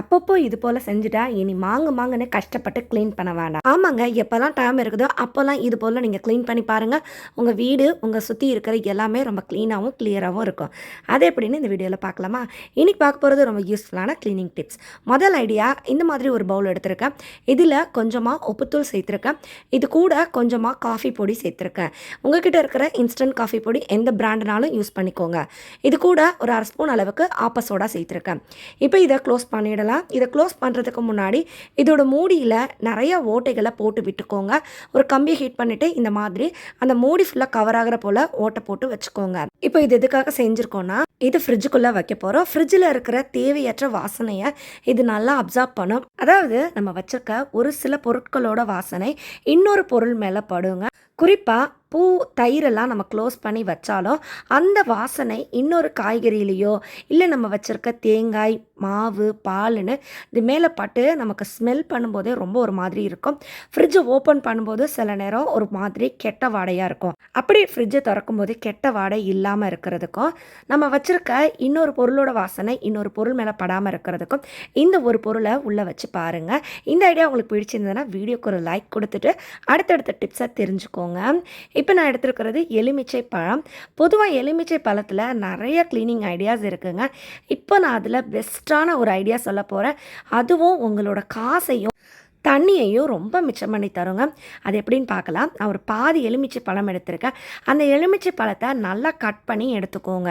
அப்பப்போ இது போல் செஞ்சுட்டா இனி மாங்க மாங்கன்னு கஷ்டப்பட்டு க்ளீன் பண்ண வேண்டாம் ஆமாங்க எப்போல்லாம் டைம் இருக்குதோ அப்போல்லாம் இது போல் நீங்கள் க்ளீன் பண்ணி பாருங்கள் உங்கள் வீடு உங்கள் சுற்றி இருக்கிற எல்லாமே ரொம்ப க்ளீனாகவும் கிளியராகவும் இருக்கும். அது எப்படின்னு இந்த வீடியோவில் பார்க்கலாமா? இன்னைக்கு பார்க்க போகிறது ரொம்ப யூஸ்ஃபுல்லான க்ளீனிங் டிப்ஸ் முதல் ஐடியா இந்த மாதிரி ஒரு பவுல் எடுத்திருக்கேன். இதில் கொஞ்சமாக உப்புத்தூள் சேர்த்துருக்கேன். இது கூட கொஞ்சமாக காஃபி பொடி சேர்த்துருக்கேன். உங்ககிட்ட இருக்கிற இன்ஸ்டன்ட் காஃபி பொடி எந்த பிராண்டுனாலும் யூஸ் பண்ணிக்கோங்க. இது கூட ஒரு அரை ஸ்பூன் அளவுக்கு ஆப்ப சோடா சேர்த்துருக்கேன். இப்போ இதை க்ளோஸ் பண்ணிடலாம். இதை க்ளோஸ் பண்ணுறதுக்கு முன்னாடி இதோட மூடியில் நிறைய ஓட்டைகளை போட்டு விட்டுக்கோங்க. ஒரு கம்பியை ஹீட் பண்ணிவிட்டு இந்த மாதிரி அந்த மூடி ஃபுல்லாக கவர் ஆகிற போல் ஓட்டை போட்டு வச்சுக்கோங்க. இப்போ இது எதுக்காக செஞ்சுருக்கோன்னா இது ஃப்ரிட்ஜுக்குள்ளே வைக்க போகிறோம் ஃப்ரிட்ஜில் இருக்கிற தேவையற்ற வாசனையை இது நல்லா அப்சார்ப் பண்ணும். அதாவது நம்ம வச்சிருக்க ஒரு சில பொருட்களோட வாசனை இன்னொரு பொருள் மேலே படுங்க. குறிப்பாக பூ தயிரெல்லாம் நம்ம க்ளோஸ் பண்ணி வச்சாலும் அந்த வாசனை இன்னொரு காய்கறியிலையோ இல்லை நம்ம வச்சுருக்க தேங்காய் மாவு பால்னு இது மேலே பட்டு நமக்கு ஸ்மெல் பண்ணும்போதே ரொம்ப ஒரு மாதிரி இருக்கும். ஃப்ரிட்ஜை ஓப்பன் பண்ணும்போது சில நேரம் ஒரு மாதிரி கெட்ட வாடையாக இருக்கும். அப்படி ஃப்ரிட்ஜை திறக்கும் போது கெட்ட வாடை இல்லாமல் இருக்கிறதுக்கும் நம்ம வச்சுருக்க இன்னொரு பொருளோட வாசனை இன்னொரு பொருள் மேலே படாமல் இருக்கிறதுக்கும் இந்த ஒரு பொருளை உள்ளே வச்சு பாருங்கள் இந்த ஐடியா உங்களுக்கு பிடிச்சிருந்ததுன்னா வீடியோக்கு ஒரு லைக் கொடுத்துட்டு அடுத்தடுத்த டிப்ஸை தெரிஞ்சுக்கோங்க. இப்போ நான் எடுத்துருக்கிறது எலுமிச்சை பழம். பொதுவாக எலுமிச்சை பழத்தில் நிறைய க்ளீனிங் ஐடியாஸ் இருக்குங்க. இப்போ நான் அதில் பெஸ்ட்டான ஒரு ஐடியா சொல்ல போகிறேன் அதுவும் உங்களோட காசையும் தண்ணியையும் ரொம்ப மிச்சம் பண்ணி தருங்க. அது எப்படின்னு பார்க்கலாம். நான் ஒரு பாதி எலுமிச்சை பழம் எடுத்திருக்கேன். அந்த எலுமிச்சை பழத்தை நல்லா கட் பண்ணி எடுத்துக்கோங்க.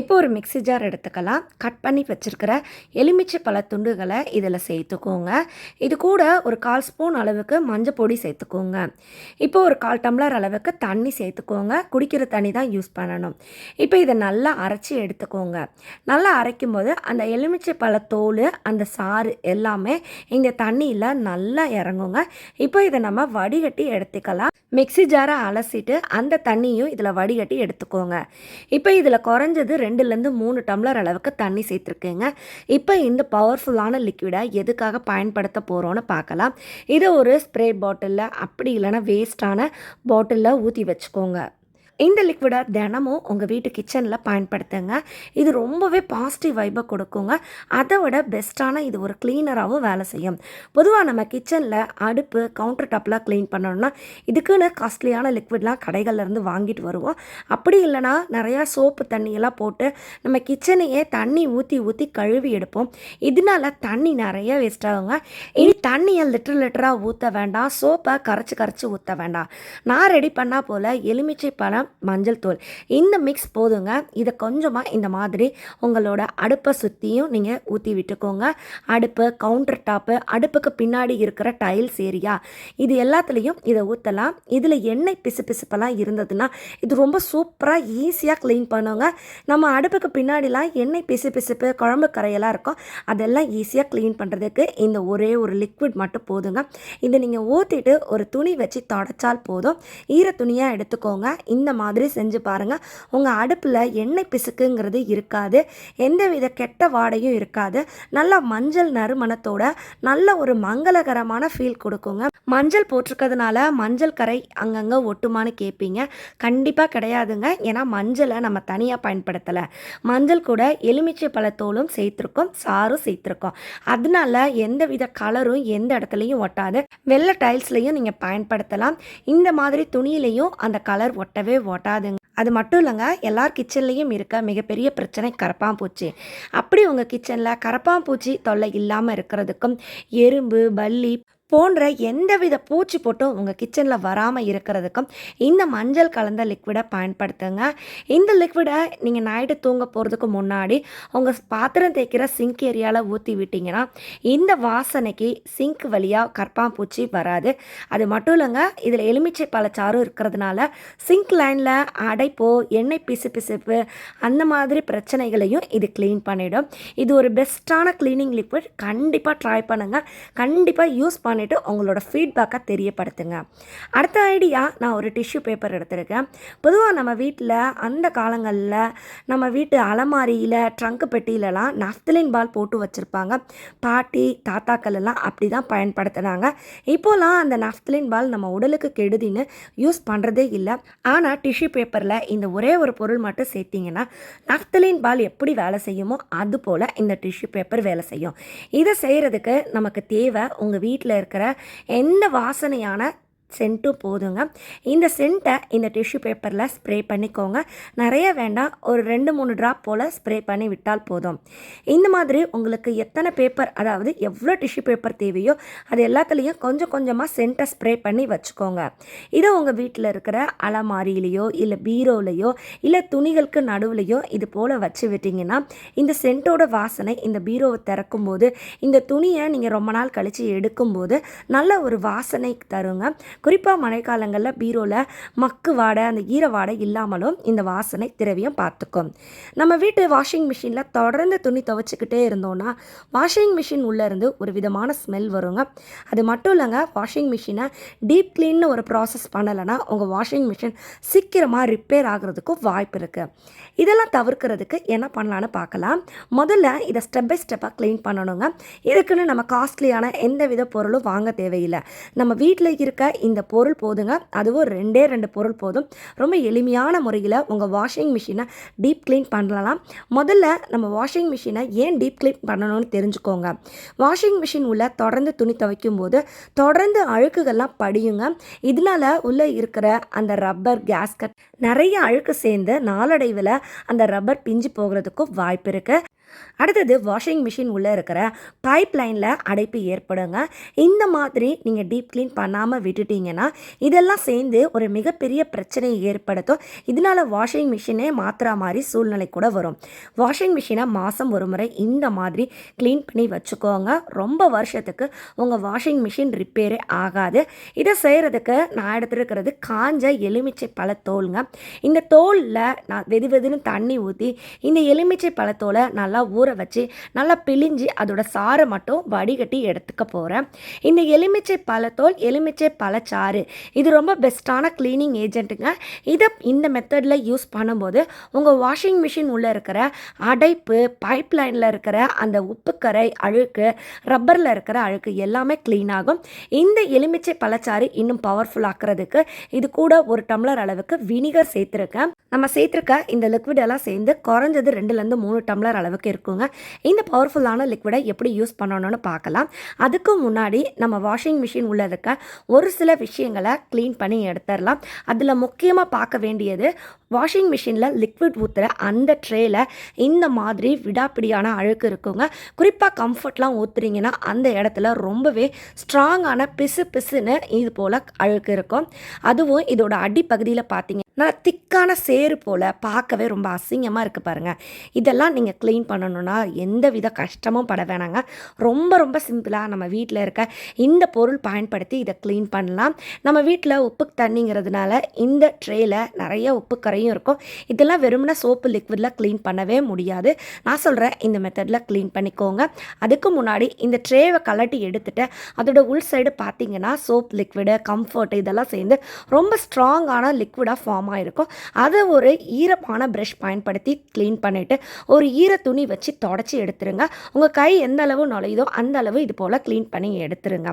இப்போ ஒரு மிக்ஸி ஜார் எடுத்துக்கலாம். கட் பண்ணி வச்சுருக்கிற எலுமிச்சை பழ துண்டுகளை இதில் சேர்த்துக்கோங்க. இது கூட ஒரு கால் ஸ்பூன் அளவுக்கு மஞ்சள் பொடி சேர்த்துக்கோங்க. இப்போ ஒரு கால் டம்ளர் அளவுக்கு தண்ணி சேர்த்துக்கோங்க. குடிக்கிற தண்ணி தான் யூஸ் பண்ணணும். இப்போ இதை நல்லா அரைச்சி எடுத்துக்கோங்க. நல்லா அரைக்கும் போது அந்த எலுமிச்சை பழ தோல் அந்த சாறு எல்லாமே இந்த தண்ணியில் நல்லா நல்லா இறங்குங்க. இப்போ இதை நம்ம வடிகட்டி எடுத்துக்கலாம். மிக்ஸி ஜாரை அலசிட்டு அந்த தண்ணியும் இதில் வடிகட்டி எடுத்துக்கோங்க. இப்போ இதில் குறைஞ்சது ரெண்டுலேருந்து மூணு டம்ளர் அளவுக்கு தண்ணி சேர்த்துருக்கேங்க. இப்போ இந்த பவர்ஃபுல்லான லிக்விடை எதுக்காக பயன்படுத்த போகிறோன்னு பார்க்கலாம். இதை ஒரு ஸ்ப்ரே பாட்டிலில் அப்படி இல்லைன்னா வேஸ்ட்டான பாட்டிலில் ஊற்றி வச்சுக்கோங்க. இந்த லிக்விடை தினமும் உங்கள் வீட்டு கிச்சனில் பயன்படுத்துங்க. இது ரொம்பவே பாசிட்டிவ் வைப்பை கொடுக்குங்க. அதை விட பெஸ்ட்டான இது ஒரு க்ளீனராகவும் வேலை செய்யும். பொதுவாக நம்ம கிச்சனில் அடுப்பு கவுண்டர் டாப்லாம் க்ளீன் பண்ணணும்னா இதுக்குன்னு காஸ்ட்லியான லிக்விட்லாம் கடைகள்லேருந்து வாங்கிட்டு வருவோம். அப்படி இல்லைன்னா நிறையா சோப்பு தண்ணியெல்லாம் போட்டு நம்ம கிச்சனையே தண்ணி ஊற்றி ஊற்றி கழுவி எடுப்போம். இதனால தண்ணி நிறைய வேஸ்ட் ஆகுங்க. இனி தண்ணியை லிட்டர் லிட்டராக ஊற்ற வேண்டாம். சோப்பை கரைச்சி கரைச்சி ஊற்ற வேண்டாம். நான் ரெடி பண்ணால் போல் எலுமிச்சை பழம் மஞ்சள் தூள். இந்த மிக்ஸ் போதுங்க. இதை கொஞ்சமாக இந்த மாதிரி உங்களோட அடுப்பை சுற்றியும் நீங்கள் ஊற்றி விட்டுக்கோங்க. அடுப்பு கவுண்டர் டாப்பு அடுப்புக்கு பின்னாடி இருக்கிற டைல்ஸ் ஏரியா இது எல்லாத்துலேயும் இதை ஊற்றலாம் இதில் எண்ணெய் பிசு பிசுப்பெல்லாம் இருந்ததுன்னா இது ரொம்ப சூப்பராக ஈஸியாக க்ளீன் பண்ணுவோங்க நம்ம அடுப்புக்கு பின்னாடிலாம் எண்ணெய் பிசு பிசுப்பு குழம்பு கரையெல்லாம் இருக்கும். அதெல்லாம் ஈஸியாக க்ளீன் பண்ணுறதுக்கு இந்த ஒரே ஒரு லிக்விட் மட்டும் போதுங்க. இதை நீங்கள் ஊற்றிட்டு ஒரு துணி வச்சு தொடச்சால் போதும். ஈர துணியாக எடுத்துக்கோங்க. இந்த மாதிரி செஞ்சு பாருங்கள் உங்கள் அடுப்பில் எண்ணெய் பிசுக்குங்கிறது இருக்காது. எந்தவித கெட்ட வாடையும் இருக்காது. நல்லா மஞ்சள் நறுமணத்தோட நல்ல ஒரு மங்களகரமான ஃபீல் கொடுக்குங்க. மஞ்சள் போட்டிருக்கிறதுனால மஞ்சள் கரை அங்கங்கே ஒட்டுமான்னு கேட்பீங்க கண்டிப்பாக கிடையாதுங்க. ஏன்னா மஞ்சளை நம்ம தனியாக பயன்படுத்தலை. மஞ்சள் கூட எலுமிச்சை பழத்தோலும் சேர்த்துருக்கோம். சாரும் சேர்த்துருக்கோம். அதனால எந்தவித கலரும் எந்த இடத்துலையும் ஒட்டாது. வெள்ளை டைல்ஸ்லையும் நீங்கள் பயன்படுத்தலாம். இந்த மாதிரி துணியிலையும் அந்த கலர் ஒட்டவே ஒட்டாதுங்க. அது மட்டும் இல்லைங்க எல்லார் கிச்சன்லேயும் இருக்க மிகப்பெரிய பிரச்சனை கரப்பாம்பூச்சி அப்படி உங்கள் கிச்சனில் கரப்பாம்பூச்சி தொல்லை இல்லாமல் இருக்கிறதுக்கும் எறும்பு பல்லி போன்ற எந்தவித பூச்சி போட்டும் உங்கள் கிச்சனில் வராமல் இருக்கிறதுக்கும் இந்த மஞ்சள் கலந்த லிக்விடை பயன்படுத்துங்க. இந்த லிக்விடை நீங்கள் நைட்டு தூங்க போகிறதுக்கு முன்னாடி உங்கள் பாத்திரம் தேய்க்கிற சிங்க் ஏரியாவில் ஊற்றி விட்டிங்கன்னா இந்த வாசனைக்கு சிங்க் வழியாக கற்பாம்பூச்சி வராது. அது மட்டும் இல்லைங்க இதில் எலுமிச்சை பழச்சாறும் இருக்கிறதுனால சிங்க் லைனில் அடைப்போ எண்ணெய் பிசு பிசுப்பு அந்த மாதிரி பிரச்சனைகளையும் இது க்ளீன் பண்ணிவிடும் இது ஒரு பெஸ்ட்டான க்ளீனிங் லிக்விட் கண்டிப்பாக ட்ரை பண்ணுங்கள் கண்டிப்பாக யூஸ் பண்ண பண்ணிவிட்டு உங்களோட ஃபீட்பேக்கை தெரியப்படுத்துங்க. அடுத்த ஐடியா நான் ஒரு டிஷ்யூ பேப்பர் எடுத்திருக்கேன். பொதுவாக நம்ம வீட்டில் அந்த காலங்களில் நம்ம வீட்டு அலமாரியில் ட்ரங்க் பெட்டியிலலாம் நஃப்தலின் பால் போட்டு வச்சுருப்பாங்க. பாட்டி தாத்தாக்கள் எல்லாம் அப்படி தான் பயன்படுத்தினாங்க. இப்போலாம் அந்த நஃப்தலின் பால் நம்ம உடலுக்கு கெடுதின்னு யூஸ் பண்ணுறதே இல்லை. ஆனால் டிஷ்யூ பேப்பரில் இந்த ஒரே ஒரு பொருள் மட்டும் சேர்த்திங்கன்னா நஃப்தலின் பால் எப்படி வேலை செய்யுமோ அது போல் இந்த டிஷ்யூ பேப்பர் வேலை செய்யும். இதை செய்கிறதுக்கு நமக்கு தேவை உங்கள் வீட்டில் இருக்கிற எந்த வாசனையான சென்ட்டும் போதுங்க. இந்த சென்ட்டை இந்த டிஷ்யூ பேப்பரில் ஸ்ப்ரே பண்ணிக்கோங்க. நிறைய வேண்டாம் ஒரு ரெண்டு மூணு ட்ராப் போல் ஸ்ப்ரே பண்ணி விட்டால் போதும். இந்த மாதிரி உங்களுக்கு எத்தனை பேப்பர் அதாவது எவ்வளோ டிஷ்யூ பேப்பர் தேவையோ அது எல்லாத்துலேயும் கொஞ்சம் கொஞ்சமாக சென்ட்டை ஸ்ப்ரே பண்ணி வச்சுக்கோங்க. இதை உங்கள் வீட்டில் இருக்கிற அலமாரியிலையோ இல்லை பீரோலையோ இல்லை துணிகளுக்கு நடுவுலையோ இது போல் வச்சு விட்டிங்கன்னா இந்த சென்ட்டோட வாசனை இந்த பீரோவை திறக்கும்போது இந்த துணியை நீங்கள் ரொம்ப நாள் கழித்து எடுக்கும்போது நல்ல ஒரு வாசனை தருங்க. குறிப்பாக மழைக்காலங்களில் பீரோவில் மக்கு வாடை அந்த ஈர வாடை இல்லாமலும் இந்த வாசனை திரவியம் பார்த்துக்கும். நம்ம வீட்டு வாஷிங் மிஷினில் தொடர்ந்து துணி துவைச்சிக்கிட்டே இருந்தோன்னா வாஷிங் மிஷின் உள்ளேருந்து ஒரு விதமான ஸ்மெல் வருங்க. அது மட்டும் இல்லைங்க வாஷிங் மிஷினை டீப் க்ளீன்னு ஒரு ப்ராசஸ் பண்ணலைன்னா உங்கள் வாஷிங் மிஷின் சீக்கிரமாக ரிப்பேர் ஆகிறதுக்கும் வாய்ப்பு இருக்குது இதெல்லாம் தவிர்க்கிறதுக்கு என்ன பண்ணலான்னு பார்க்கலாம். முதல்ல இதை ஸ்டெப் பை ஸ்டெப்பாக க்ளீன் பண்ணணுங்க. இதுக்குன்னு நம்ம காஸ்ட்லியான எந்த வித பொருளும் வாங்க தேவையில்லை. நம்ம வீட்டில் இருக்க இந்த பொருள் போதுங்க. அதுவும் ரெண்டே ரெண்டு பொருள் போதும். ரொம்ப எளிமையான முறையில் உங்கள் வாஷிங் மிஷினை டீப் க்ளீன் பண்ணலாம். முதல்ல நம்ம வாஷிங் மிஷினை ஏன் டீப் க்ளீன் பண்ணணும்னு தெரிஞ்சுக்கோங்க. வாஷிங் மிஷின் உள்ள தொடர்ந்து துணி துவைக்கும் போது தொடர்ந்து அழுக்குகள்லாம் படியுங்க. இதனால உள்ளே இருக்கிற அந்த ரப்பர் கேஸ்கட் நிறைய அழுக்கு சேர்ந்து நாளடைவில் அந்த ரப்பர் பிஞ்சு போகிறதுக்கும் வாய்ப்பு இருக்குது அடுத்தது வாஷிங் மிஷின் உள்ளே இருக்கிற பைப் லைனில் அடைப்பு ஏற்படுங்க. இந்த மாதிரி நீங்கள் டீப் க்ளீன் பண்ணாமல் விட்டுட்டீங்கன்னா இதெல்லாம் சேர்ந்து ஒரு மிகப்பெரிய பிரச்சனையை ஏற்படுத்தும். இதனால் வாஷிங் மிஷினே மாற்றுற மாதிரி சூழ்நிலை கூட வரும். வாஷிங் மிஷினை மாதம் ஒரு முறை இந்த மாதிரி க்ளீன் பண்ணி வச்சுக்கோங்க. ரொம்ப வருஷத்துக்கு உங்கள் வாஷிங் மிஷின் ரிப்பேரே ஆகாது. இதை செய்கிறதுக்கு நான் எடுத்துருக்கிறது காஞ்ச எலுமிச்சை பழத்தோலுங்க இந்த தோலில் நான் வெது வெதுன்னு தண்ணி ஊற்றி இந்த எலுமிச்சை பழத்தோலை நல்லா ஊற வச்சு நல்லா பிழிஞ்சு அதோட சாறை மட்டும் வடிகட்டி எடுத்துக்க போகிறேன் இந்த எலுமிச்சை பழத்தோல் எலுமிச்சை பழச்சாறு இது ரொம்ப பெஸ்ட்டான க்ளீனிங் ஏஜென்ட்டுங்க இதை இந்த மெத்தடில் யூஸ் பண்ணும்போது உங்கள் வாஷிங் மிஷின் உள்ளே இருக்கிற அடைப்பு பைப் லைனில் இருக்கிற அந்த உப்புக்கரை அழுக்கு ரப்பரில் இருக்கிற அழுக்கு எல்லாமே க்ளீன் ஆகும். இந்த எலுமிச்சை பழச்சாறு இன்னும் பவர்ஃபுல் ஆக்கிறதுக்கு இது கூட ஒரு டம்ளர் அளவுக்கு வினிகர் சேர்த்துருக்கேன். நம்ம சேர்த்துருக்க இந்த லிக்விட் எல்லாம் சேர்ந்து குறைஞ்சது ரெண்டுலேருந்து மூணு டம்ளர் அளவுக்கு இருக்குங்க. இந்த பவர்ஃபுல்லான லிக்விடை எப்படி யூஸ் பண்ணணும்னு பார்க்கலாம். அதுக்கு முன்னாடி நம்ம வாஷிங் மிஷின் உள்ள இருக்க ஒரு சில விஷயங்களை க்ளீன் பண்ணி எடுத்துடலாம். அதில் முக்கியமாக பார்க்க வேண்டியது வாஷிங் மிஷினில் லிக்விட் ஊற்றுற அந்த ட்ரேயில் இந்த மாதிரி விடாப்பிடியான அழுக்கு இருக்குங்க. குறிப்பாக கம்ஃபர்ட்லாம் ஊற்றுறீங்கன்னா அந்த இடத்துல ரொம்பவே ஸ்ட்ராங்கான பிசு பிசுன்னு இது போல் அழுக்கு இருக்கும். அதுவும் இதோட அடிப்பகுதியில் பார்த்தீங்க நான் திக்கான சேறு போல் பார்க்கவே ரொம்ப அசிங்கமாக இருக்குது பாருங்கள் இதெல்லாம் நீங்கள் க்ளீன் பண்ணணுன்னா எந்த வித கஷ்டமும் பட வேணாங்க. ரொம்ப ரொம்ப சிம்பிளாக நம்ம வீட்டில் இருக்க இந்த பொருள் பயன்படுத்தி இதை க்ளீன் பண்ணலாம். நம்ம வீட்டில் உப்பு தண்ணிங்கிறதுனால இந்த ட்ரேயில் நிறைய உப்பு கரையும் இருக்கும். இதெல்லாம் வெறுமனே சோப்பு லிக்விடில் க்ளீன் பண்ணவே முடியாது. நான் சொல்கிறேன் இந்த மெத்தடில் க்ளீன் பண்ணிக்கோங்க. அதுக்கு முன்னாடி இந்த ட்ரேவை கலட்டி எடுத்துட்டு அதோட உள் சைடு பார்த்தீங்கன்னா சோப் லிக்விடு கம்ஃபர்ட் இதெல்லாம் சேர்ந்து ரொம்ப ஸ்ட்ராங்கான லிக்விடாக ஃபார்ம் இருக்கும் அதை ஒரு ஈரப்பான ப்ரஷ் பயன்படுத்தி க்ளீன் பண்ணிவிட்டு ஒரு ஈர துணி வச்சு தொடச்சி எடுத்துருங்க. உங்கள் கை எந்த அளவு நுழையுதோ அந்த அளவு இது போல் க்ளீன் பண்ணி எடுத்துருங்க.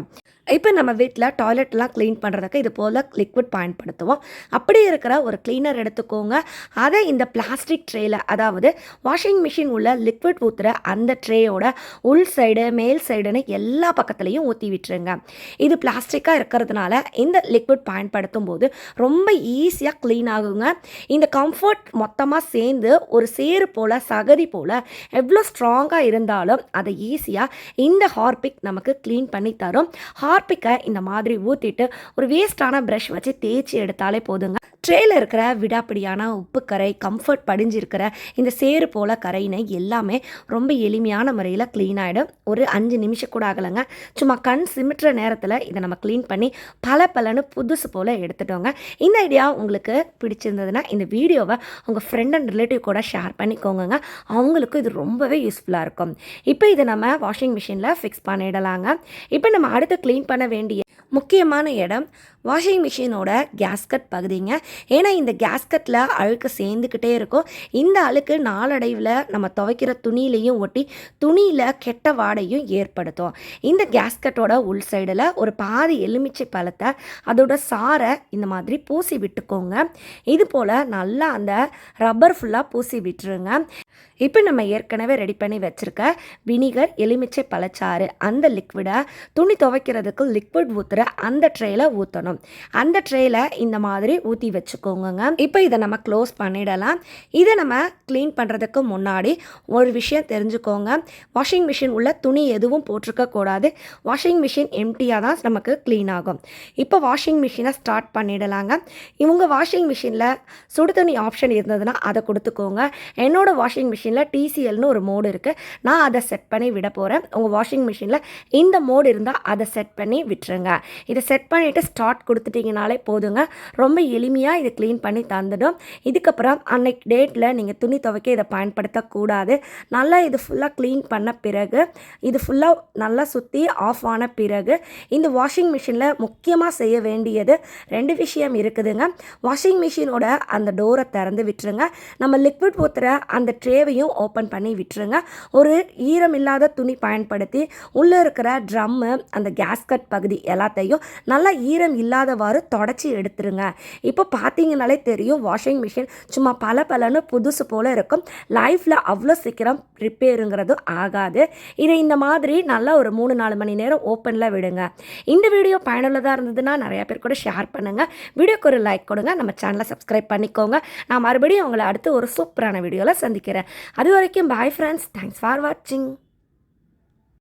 இப்போ நம்ம வீட்டில் டாய்லெட்லாம் க்ளீன் பண்ணுறதுக்கு இது போல் லிக்விட் பயன்படுத்துவோம். அப்படி இருக்கிற ஒரு க்ளீனர் எடுத்துக்கோங்க. அதை இந்த பிளாஸ்டிக் ட்ரேயில் அதாவது வாஷிங் மிஷின் உள்ள லிக்விட் ஊற்றுற அந்த ட்ரேயோட உள் சைடு மேல் சைடுன்னு எல்லா பக்கத்துலேயும் ஊற்றி விட்டுருங்க. இது பிளாஸ்டிக்காக இருக்கிறதுனால இந்த லிக்விட் பயன்படுத்தும் போது ரொம்ப ஈஸியாக க்ளீன் ஆகுங்க. இந்த கம்ஃபர்ட் மொத்தமாக சேர்ந்து ஒரு சேறு போல் சகதி போல் எவ்வளோ ஸ்ட்ராங்காக இருந்தாலும் அதை ஈஸியாக இந்த ஹார்பிக் நமக்கு க்ளீன் பண்ணி தரும். ஹார் ஹார்பிக்கை இந்த மாதிரி ஊற்றிட்டு ஒரு வேஸ்டான ப்ரஷ் வச்சு தேய்ச்சி எடுத்தாலே போதுங்க. ட்ரேயில் இருக்கிற விடாப்பிடியான உப்பு கரை கம்ஃபர்ட் படிஞ்சிருக்கிற இந்த சேறு போல் கரையினை எல்லாமே ரொம்ப எளிமையான முறையில் க்ளீன் ஆகிடும் ஒரு அஞ்சு நிமிஷம் கூட ஆகலைங்க. சும்மா கண் சிமிட்டுற நேரத்தில் இதை நம்ம க்ளீன் பண்ணி பல பலன்னு புதுசு போல் எடுத்துட்டோங்க. இந்த ஐடியா உங்களுக்கு பிடிச்சிருந்ததுன்னா இந்த வீடியோவை உங்கள் ஃப்ரெண்ட் அண்ட் ரிலேட்டிவ் கூட ஷேர் பண்ணிக்கோங்க அவங்களுக்கும் இது ரொம்பவே யூஸ்ஃபுல்லாக இருக்கும். இப்போ இதை நம்ம வாஷிங் மிஷினில் ஃபிக்ஸ் பண்ணிடலாங்க. இப்போ நம்ம அடுத்து க்ளீன் பண்ண வேண்டிய முக்கியமான இடம் வாஷிங் மிஷினோட கேஸ்கட் பகுதிங்க. ஏன்னா இந்த கேஸ்கட்டில் அழுக்கு சேர்ந்துக்கிட்டே இருக்கும். இந்த அழுக்கு நாளடைவில் நம்ம துவைக்கிற துணியிலையும் ஒட்டி துணியில் கெட்ட வாடையும் ஏற்படுத்தும். இந்த கேஸ்கட்டோட உள் சைடில் ஒரு பாதி எலுமிச்சை பழத்தை அதோட சாரை இந்த மாதிரி பூசி விட்டுக்கோங்க. இது போல் நல்லா அந்த ரப்பர் ஃபுல்லாக பூசி விட்டுருங்க. இப்போ நம்ம ஏற்கனவே ரெடி பண்ணி வச்சுருக்க வினிகர் எலுமிச்சை பழச்சாறு அந்த லிக்விடை துணி துவைக்கிறதுக்கு லிக்விட் ஊற்றுற அந்த ட்ரேயில் ஊற்றணும் அந்த ட்ரேயில் இந்த மாதிரி ஊற்றி வச்சுக்கோங்க இப்போ இதை நம்ம க்ளோஸ் பண்ணிடலாம். இதை நம்ம க்ளீன் பண்ணுறதுக்கு முன்னாடி ஒரு விஷயம் தெரிஞ்சுக்கோங்க. வாஷிங் மிஷின் உள்ள துணி எதுவும் போட்டிருக்கக்கூடாது வாஷிங் மிஷின் எம்டியாக தான் நமக்கு க்ளீன் ஆகும். இப்போ வாஷிங் மிஷினை ஸ்டார்ட் பண்ணிடலாங்க. இவங்க வாஷிங் மிஷினில் சுடு தண்ணி ஆப்ஷன் இருந்ததுன்னா அதை கொடுத்துக்கோங்க. என்னோட வாஷிங் மிஷினில் டிசிஎல்னு ஒரு மோடு இருக்குது நான் அதை செட் பண்ணி விட போகிறேன் உங்கள் வாஷிங் மிஷினில் இந்த மோடு இருந்தால் அதை செட் பண்ணி விட்டுருங்க. இதை செட் பண்ணிவிட்டு ஸ்டார்ட் கொடுத்துட்டிங்கனாலே போதுங்க. ரொம்ப எளிமையாக இதை க்ளீன் பண்ணி தந்துடும். இதுக்கப்புறம் அன்னைக்கு டேட்டில் நீங்கள் துணி துவைக்க இதை பயன்படுத்தக்கூடாது நல்லா இது ஃபுல்லாக க்ளீன் பண்ண பிறகு இது ஃபுல்லாக நல்லா சுற்றி ஆஃப் ஆன பிறகு இந்த வாஷிங் மிஷினில் முக்கியமாக செய்ய வேண்டியது ரெண்டு விஷயம் இருக்குதுங்க. வாஷிங் மிஷினோட அந்த டோரை திறந்து விட்டுருங்க. நம்ம லிக்விட் ஊற்றுற அந்த சேவையும் ஓப்பன் பண்ணி விட்டுருங்க. ஒரு ஈரம் இல்லாத துணி பயன்படுத்தி உள்ளே இருக்கிற ட்ரம்மு அந்த கேஸ்கட் பகுதி எல்லாத்தையும் நல்லா ஈரம் இல்லாதவாறு தொடச்சி எடுத்துருங்க. இப்போ பார்த்தீங்கனாலே தெரியும் வாஷிங் மிஷின் சும்மா பல பலன்னு புதுசு போல் இருக்கும். லைஃப்பில் அவ்வளோ சீக்கிரம் ரிப்பேருங்கிறது ஆகாது. இதை இந்த மாதிரி நல்லா ஒரு மூணு நாலு மணி நேரம் ஓப்பனில் விடுங்க. இந்த வீடியோ பயனுள்ளதாக இருந்ததுன்னா நிறையா பேர் கூட ஷேர் பண்ணுங்கள் வீடியோக்கு ஒரு லைக் கொடுங்க. நம்ம சேனலை சப்ஸ்கிரைப் பண்ணிக்கோங்க. நான் மறுபடியும் உங்களை அடுத்து ஒரு சூப்பரான வீடியோவில் சந்திக்கிறேன். அது வரைக்கும் பாய் ஃப்ரெண்ட்ஸ் தேங்க்ஸ் ஃபார் வாட்சிங்